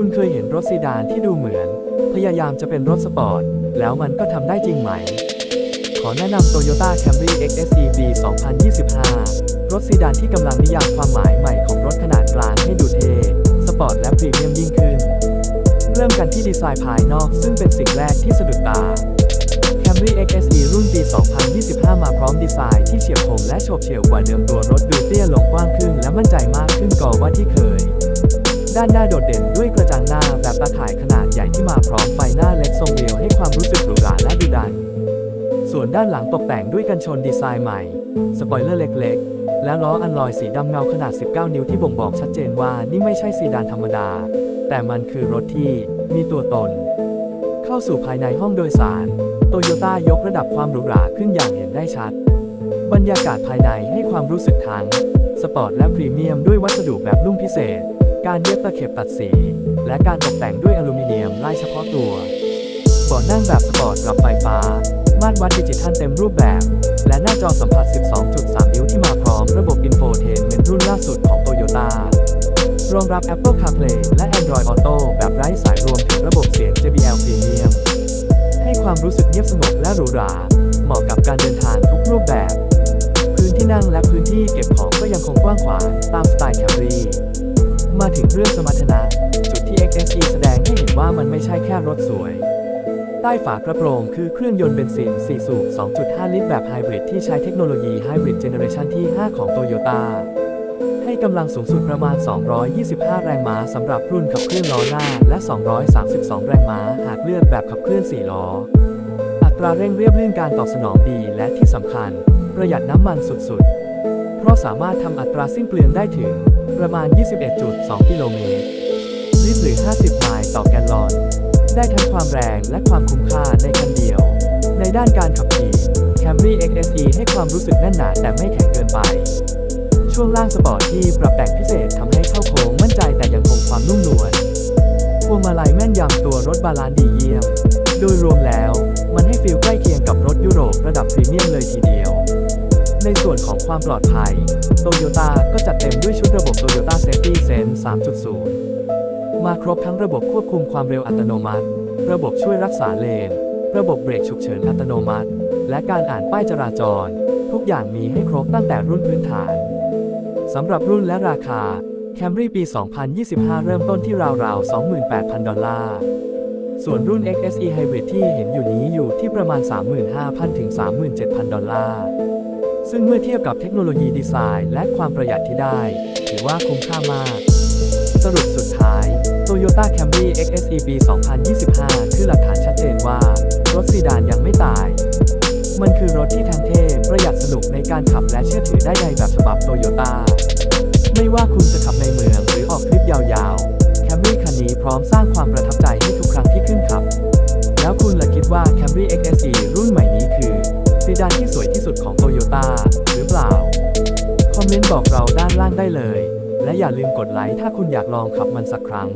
คุณเคยเห็นรถซีดานที่ดูเหมือน พยายามจะเป็นรถสปอร์ต แล้วมันก็ทำได้จริงไหม ขอแนะนำ Toyota Camry XSE B 2025 รถซีดานที่กำลังนิยามความหมายใหม่ของรถขนาดกลางให้ดูเท่สปอร์ตและพรีเมียมยิ่งขึ้น เริ่มกันที่ดีไซน์ภายนอกซึ่งเป็นสิ่งแรกที่สะดุดตา Camry XSE รุ่นปี 2025 มาพร้อมดีไซน์ที่เฉียบคมและโฉบเฉี่ยวกว่าเดิมตัวรถดูเตี้ยลงกว้างขึ้นและมั่นใจมากขึ้นกว่าที่เคย ด้านหน้าโดดเด่นด้วยกระ หน้าแบบตาข่ายขนาดใหญ่ที่มาพร้อมไฟหน้าเล็กทรงเรียวให้ความรู้สึกหรูหราและดุดัน ส่วนด้านหลังตกแต่งด้วยกันชนดีไซน์ใหม่ สปอยเลอร์เล็กๆ และล้ออันลอยสีดำเงาขนาด 19 นิ้วที่บ่งบอกชัดเจนว่านี่ไม่ใช่ซีดานธรรมดา แต่มันคือรถที่มีตัวตน เข้าสู่ภายในห้องโดยสารโตโยต้ายกระดับความหรูหราขึ้นอย่างเห็นได้ชัด บรรยากาศภายในให้ความรู้สึกทั้งสปอร์ตและพรีเมียมด้วยวัสดุแบบนุ่มพิเศษ การเย็บตะเข็บตัดสี และการตกแต่งด้วยอลูมิเนียมลายเฉพาะตัวเบาะนั่งแบบสปอร์ตกับไฟฟ้ามาตรวัดดิจิทัลเต็มรูปแบบ และหน้าจอสัมผัส 12.3 นิ้วที่มาพร้อมระบบ Infotainment รุ่นล่าสุดของ Toyota รองรับ Apple CarPlay และ Android Auto แบบไร้สายรวมถึงระบบเสียง JBL Premium ให้ความรู้สึกเงียบสงบและหรูหรา เหมาะกับการเดินทางทุกรูปแบบ พื้นที่นั่งและพื้นที่เก็บของก็ยังคงกว้างขวางตามสไตล์ Camry มาถึงเรื่องสมรรถนะ ว่ามันไม่ใช่แค่รถสวย ใต้ฝากระโปรงคือเครื่องยนต์เบนซิน 4 สูบ 2.5 ลิตรแบบไฮบริดที่ใช้เทคโนโลยีไฮบริดเจเนอเรชันที่ 5 ของ Toyota ให้กำลังสูงสุดประมาณ 225 แรงม้าสำหรับรุ่นขับเคลื่อนล้อหน้า และ 232 แรงม้าหากเลือกแบบขับเคลื่อน 4 ล้อ อัตราเร่งเรียบลื่นการตอบสนองดีและที่สำคัญ ประหยัดน้ำมันสุดๆ เพราะสามารถทำอัตราสิ้นเปลืองได้ถึงประมาณ 21.2 กิโลเมตร หรือ50 ไมล์ต่อแกลลอน ได้ทั้งความแรงและความคุ้มค่าในคันเดียว ในด้านการขับขี่ Camry XSE ให้ความรู้สึกแน่นหนาแต่ไม่แข็งเกินไป ช่วงล่างสปอร์ตที่ปรับแต่งพิเศษทำให้เข้าโค้งมั่นใจแต่ยังคงความนุ่มนวลพวงมาลัยแม่นยำตัวรถบาลานซ์ดีเยี่ยม โดยรวมแล้วมันให้ฟีลใกล้เคียงกับรถยุโรประดับพรีเมียมเลยทีเดียว ในส่วนของความปลอดภัย โตโยต้าก็จัดเต็มด้วยชุดระบบ Toyota Safety Sense 3.0 มาครบทั้งระบบควบคุมความเร็วอัตโนมัติ ระบบช่วยรักษาเลน ระบบเบรกฉุกเฉินอัตโนมัติ และการอ่านป้ายจราจร ทุกอย่างมีให้ครบตั้งแต่รุ่นพื้นฐานสำหรับรุ่นและราคา Camry ปี 2025 เริ่มต้นที่ราวๆ 28,000 ดอลลาร์ ส่วนรุ่น XSE Hybrid ที่เห็นอยู่นี้อยู่ที่ประมาณ 35,000 ถึง 37,000 ดอลลาร์ ซึ่งเมื่อเทียบกับเทคโนโลยีดีไซน์ และความประหยัดที่ได้ ถือว่าคุ้มค่ามาก สรุปสุด Toyota Camry XSE ปี 2025 คือหลักฐานชัดเจนว่า รถซีดานยังไม่ตาย มันคือรถที่ทั้งเท่ประหยัดสนุกในการขับและเชื่อถือได้ในแบบฉบับโตโยต้าไม่ว่าคุณจะขับในเมืองหรือออกทริปยาวๆ Camry คันนี้พร้อมสร้างความประทับใจให้ทุกครั้งที่ขึ้นขับ แล้วคุณล่ะคิดว่า Camry XSE รุ่นใหม่นี้คือซีดานที่สวยที่สุดของ Toyota หรือเปล่า คอมเมนต์บอกเราด้านล่างได้เลย และอย่าลืมกดไลค์ถ้าคุณอยากลองขับมันสักครั้ง